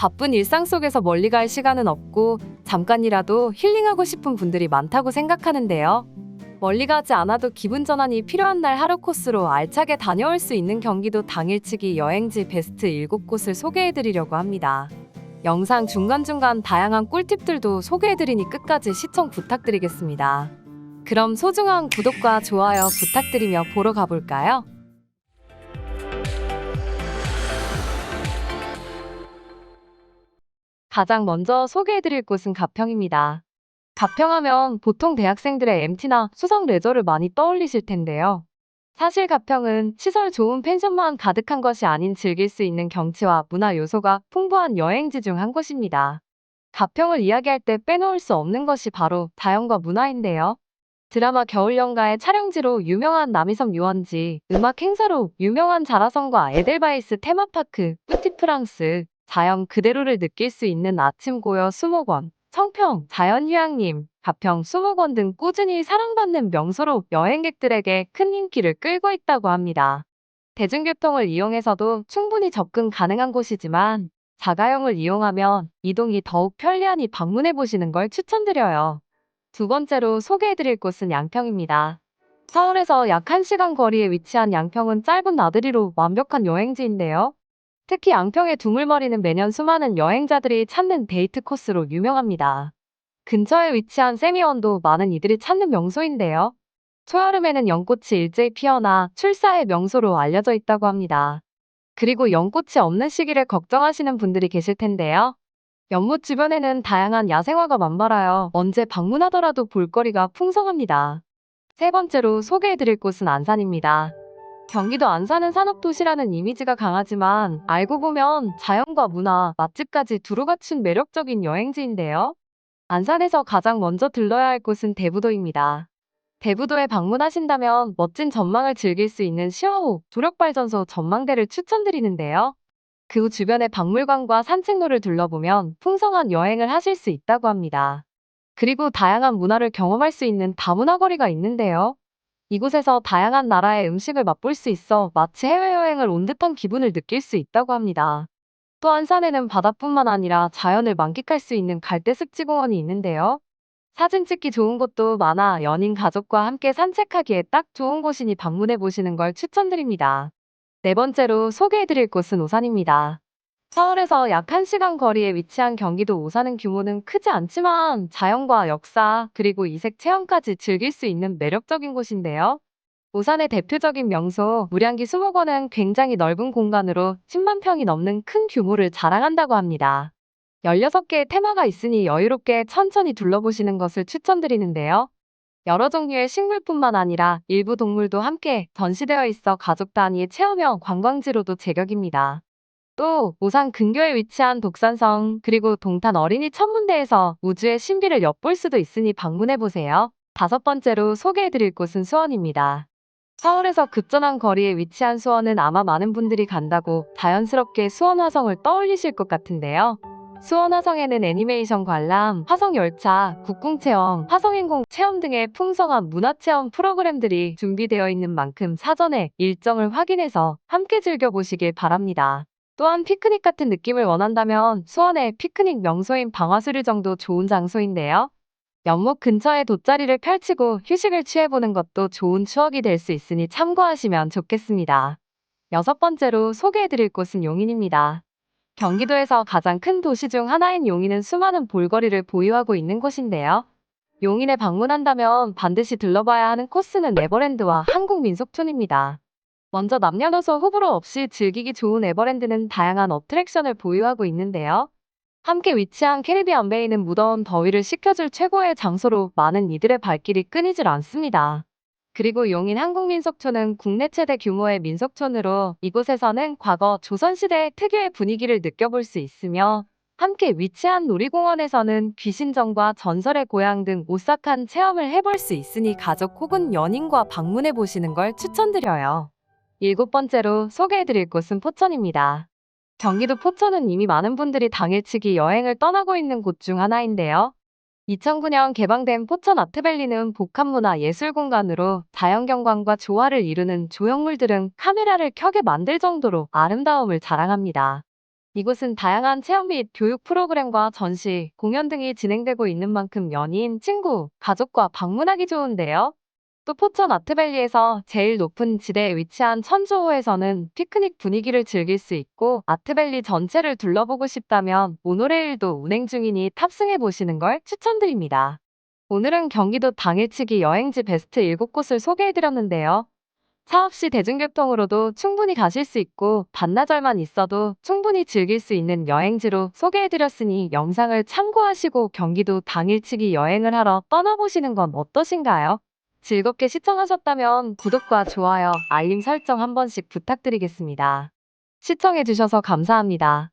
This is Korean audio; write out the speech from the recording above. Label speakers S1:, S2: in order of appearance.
S1: 바쁜 일상 속에서 멀리 갈 시간은 없고 잠깐이라도 힐링하고 싶은 분들이 많다고 생각하는데요. 멀리 가지 않아도 기분 전환이 필요한 날 하루 코스로 알차게 다녀올 수 있는 경기도 당일치기 여행지 베스트 7곳을 소개해드리려고 합니다. 영상 중간중간 다양한 꿀팁들도 소개해드리니 끝까지 시청 부탁드리겠습니다. 그럼 소중한 구독과 좋아요 부탁드리며 보러 가볼까요? 가장 먼저 소개해드릴 곳은 가평입니다. 가평하면 보통 대학생들의 MT나 수상 레저를 많이 떠올리실 텐데요. 사실 가평은 시설 좋은 펜션만 가득한 것이 아닌 즐길 수 있는 경치와 문화 요소가 풍부한 여행지 중 한 곳입니다. 가평을 이야기할 때 빼놓을 수 없는 것이 바로 자연과 문화인데요. 드라마 겨울연가의 촬영지로 유명한 남이섬 유원지, 음악 행사로 유명한 자라성과 에델바이스 테마파크, 뿌티프랑스, 자연 그대로를 느낄 수 있는 아침 고요 수목원, 청평, 자연휴양림, 가평 수목원 등 꾸준히 사랑받는 명소로 여행객들에게 큰 인기를 끌고 있다고 합니다. 대중교통을 이용해서도 충분히 접근 가능한 곳이지만 자가용을 이용하면 이동이 더욱 편리하니 방문해 보시는 걸 추천드려요. 두 번째로 소개해드릴 곳은 양평입니다. 서울에서 약 1시간 거리에 위치한 양평은 짧은 나들이로 완벽한 여행지인데요. 특히 양평의 두물머리는 매년 수많은 여행자들이 찾는 데이트 코스로 유명합니다. 근처에 위치한 세미원도 많은 이들이 찾는 명소인데요. 초여름에는 연꽃이 일제히 피어나 출사의 명소로 알려져 있다고 합니다. 그리고 연꽃이 없는 시기를 걱정하시는 분들이 계실 텐데요. 연못 주변에는 다양한 야생화가 만발하여 언제 방문하더라도 볼거리가 풍성합니다. 세 번째로 소개해드릴 곳은 안산입니다. 경기도 안산은 산업도시라는 이미지가 강하지만 알고 보면 자연과 문화, 맛집까지 두루 갖춘 매력적인 여행지인데요. 안산에서 가장 먼저 들러야 할 곳은 대부도입니다. 대부도에 방문하신다면 멋진 전망을 즐길 수 있는 시화호 조력발전소 전망대를 추천드리는데요. 그 주변의 박물관과 산책로를 둘러보면 풍성한 여행을 하실 수 있다고 합니다. 그리고 다양한 문화를 경험할 수 있는 다문화 거리가 있는데요. 이곳에서 다양한 나라의 음식을 맛볼 수 있어 마치 해외여행을 온 듯한 기분을 느낄 수 있다고 합니다. 또 안산에는 바다뿐만 아니라 자연을 만끽할 수 있는 갈대습지공원이 있는데요. 사진 찍기 좋은 곳도 많아 연인 가족과 함께 산책하기에 딱 좋은 곳이니 방문해 보시는 걸 추천드립니다. 네 번째로 소개해드릴 곳은 오산입니다. 서울에서 약 1시간 거리에 위치한 경기도 오산은 규모는 크지 않지만 자연과 역사, 그리고 이색 체험까지 즐길 수 있는 매력적인 곳인데요. 오산의 대표적인 명소 무량기 수목원은 굉장히 넓은 공간으로 10만 평이 넘는 큰 규모를 자랑한다고 합니다. 16개의 테마가 있으니 여유롭게 천천히 둘러보시는 것을 추천드리는데요. 여러 종류의 식물뿐만 아니라 일부 동물도 함께 전시되어 있어 가족 단위의 체험형 관광지로도 제격입니다. 또 오산 근교에 위치한 독산성 그리고 동탄 어린이 천문대에서 우주의 신비를 엿볼 수도 있으니 방문해 보세요. 다섯 번째로 소개해드릴 곳은 수원입니다. 서울에서 급전한 거리에 위치한 수원은 아마 많은 분들이 간다고 자연스럽게 수원 화성을 떠올리실 것 같은데요. 수원 화성에는 애니메이션 관람, 화성 열차, 국궁 체험, 화성 인공 체험 등의 풍성한 문화 체험 프로그램들이 준비되어 있는 만큼 사전에 일정을 확인해서 함께 즐겨보시길 바랍니다. 또한 피크닉 같은 느낌을 원한다면 수원의 피크닉 명소인 방화수류 정도 좋은 장소인데요. 연못 근처에 돗자리를 펼치고 휴식을 취해보는 것도 좋은 추억이 될 수 있으니 참고하시면 좋겠습니다. 여섯 번째로 소개해드릴 곳은 용인입니다. 경기도에서 가장 큰 도시 중 하나인 용인은 수많은 볼거리를 보유하고 있는 곳인데요. 용인에 방문한다면 반드시 들러봐야 하는 코스는 에버랜드와 한국민속촌입니다. 먼저 남녀노소 호불호 없이 즐기기 좋은 에버랜드는 다양한 어트랙션을 보유하고 있는데요. 함께 위치한 캐리비안 베이는 무더운 더위를 식혀줄 최고의 장소로 많은 이들의 발길이 끊이질 않습니다. 그리고 용인 한국민속촌은 국내 최대 규모의 민속촌으로 이곳에서는 과거 조선시대 특유의 분위기를 느껴볼 수 있으며 함께 위치한 놀이공원에서는 귀신전과 전설의 고향 등 오싹한 체험을 해볼 수 있으니 가족 혹은 연인과 방문해 보시는 걸 추천드려요. 일곱 번째로 소개해드릴 곳은 포천입니다. 경기도 포천은 이미 많은 분들이 당일치기 여행을 떠나고 있는 곳 중 하나인데요. 2009년 개방된 포천 아트밸리는 복합문화 예술 공간으로 자연경관과 조화를 이루는 조형물들은 카메라를 켜게 만들 정도로 아름다움을 자랑합니다. 이곳은 다양한 체험 및 교육 프로그램과 전시, 공연 등이 진행되고 있는 만큼 연인, 친구, 가족과 방문하기 좋은데요. 또 포천 아트밸리에서 제일 높은 지대에 위치한 천주호에서는 피크닉 분위기를 즐길 수 있고 아트밸리 전체를 둘러보고 싶다면 모노레일도 운행 중이니 탑승해 보시는 걸 추천드립니다. 오늘은 경기도 당일치기 여행지 베스트 7곳을 소개해드렸는데요. 차 없이 대중교통으로도 충분히 가실 수 있고 반나절만 있어도 충분히 즐길 수 있는 여행지로 소개해드렸으니 영상을 참고하시고 경기도 당일치기 여행을 하러 떠나보시는 건 어떠신가요? 즐겁게 시청하셨다면 구독과 좋아요, 알림 설정 한 번씩 부탁드리겠습니다. 시청해주셔서 감사합니다.